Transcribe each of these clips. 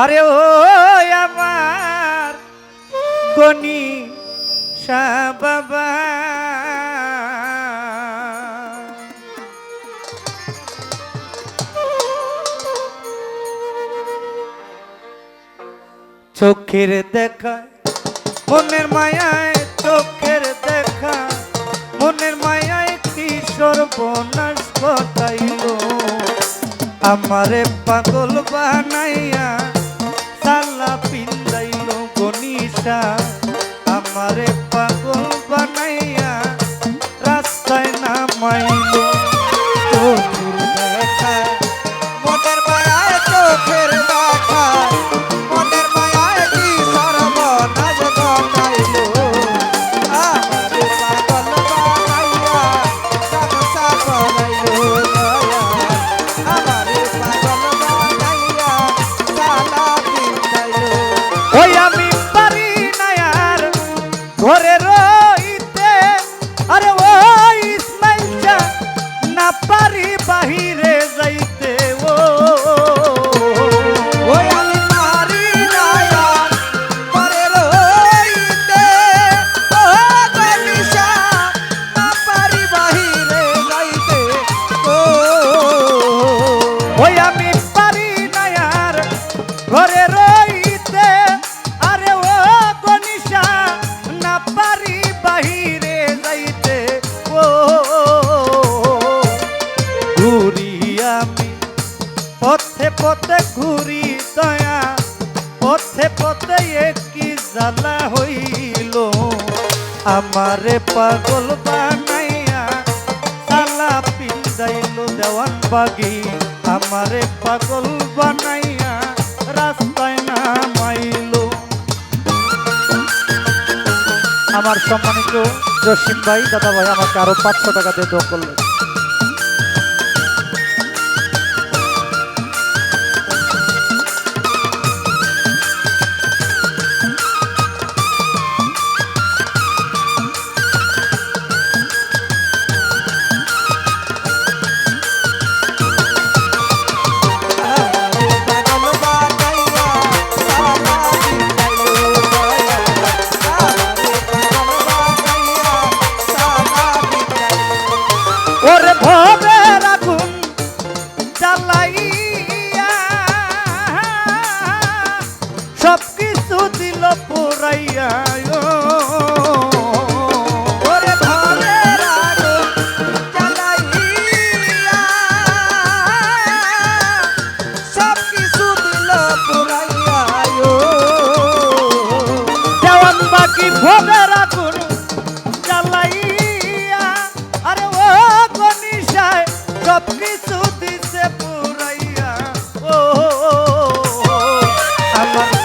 আরে ও আমার গনি বাবা চোখের দেখা, মনের মায়ায় চোখের দেখা, মনের মায়ায় কি সর্বনাশ ঘটাইল? আমারে পাগল বানাইয়া আমারে পাগল বানাইয়া সালা পিন্দাইল দেওয়ান বাগি। আমারে পাগল বানাইয়া রাস্তায় নামাইলো। আমার সম্মানিত জসিম ভাই দাদা ভাই আমাকে আরও পাঁচশো টাকা দিয়ে দোয়া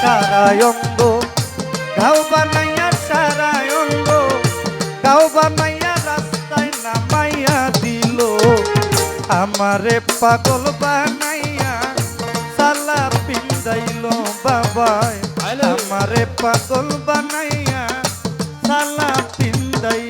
সারায়ঙ্গ। গাও বানাইয়া সারায়ঙ্গ। গাও বানাইয়া রাস্তায় নামাইয়া দিল। আমারে পাগল বানাইয়া সালা পিন্দাইল বাবায়। আমারে পাগল বানাইয়া সালা পিন্দাইল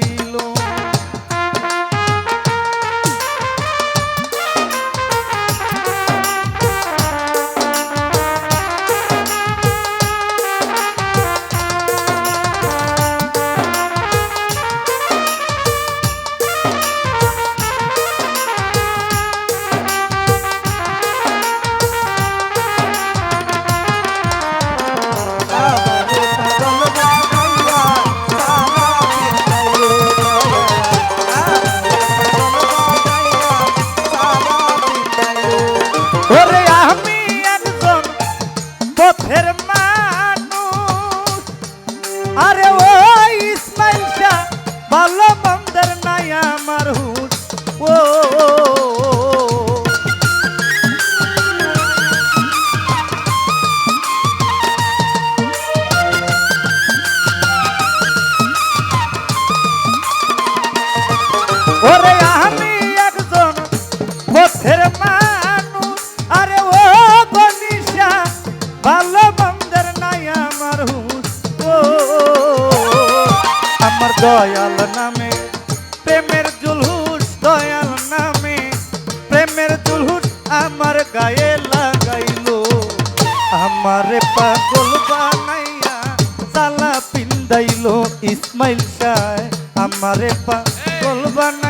দয়াল নামে, প্রেমের জুলহুস দয়াল নামে, প্রেমের জুলহুস আমার গায়ে লাগাইল। আমার পাগল বানাইয়া সালা পিন্দাইল ইসমাইল শাহ আমার পাগল বানাই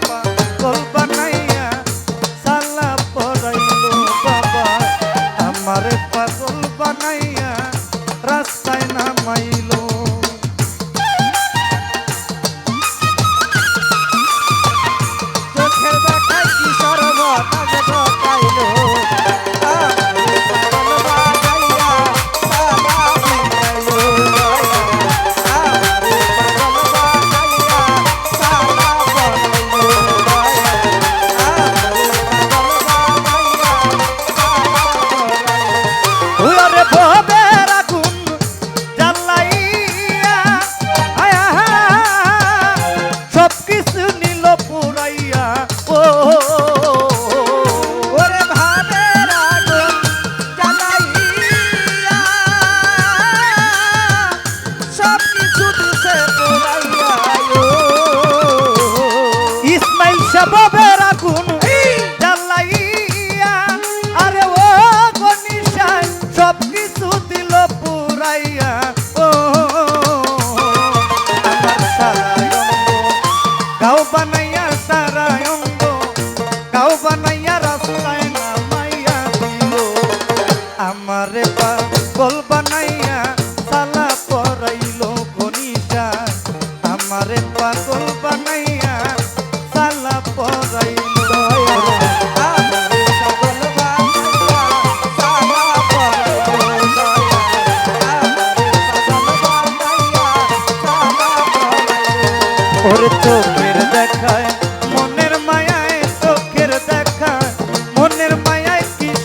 Kau panaya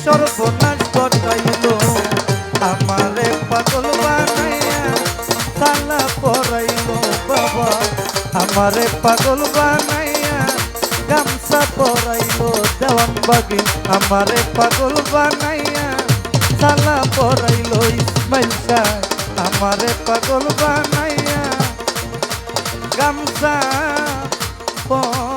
সর্বনাশ বটাইল আমারে পাগল বানাইয়া তালা পরাইল বাবা। আমারে পাগল বানাইয়া গামছা পরাইল দেওয়ান বাগি আমারে পাগল বানাইয়া তালা পরাইল ইসমাইল শাহ। আমারে পাগল বানাইয়া গামছা পর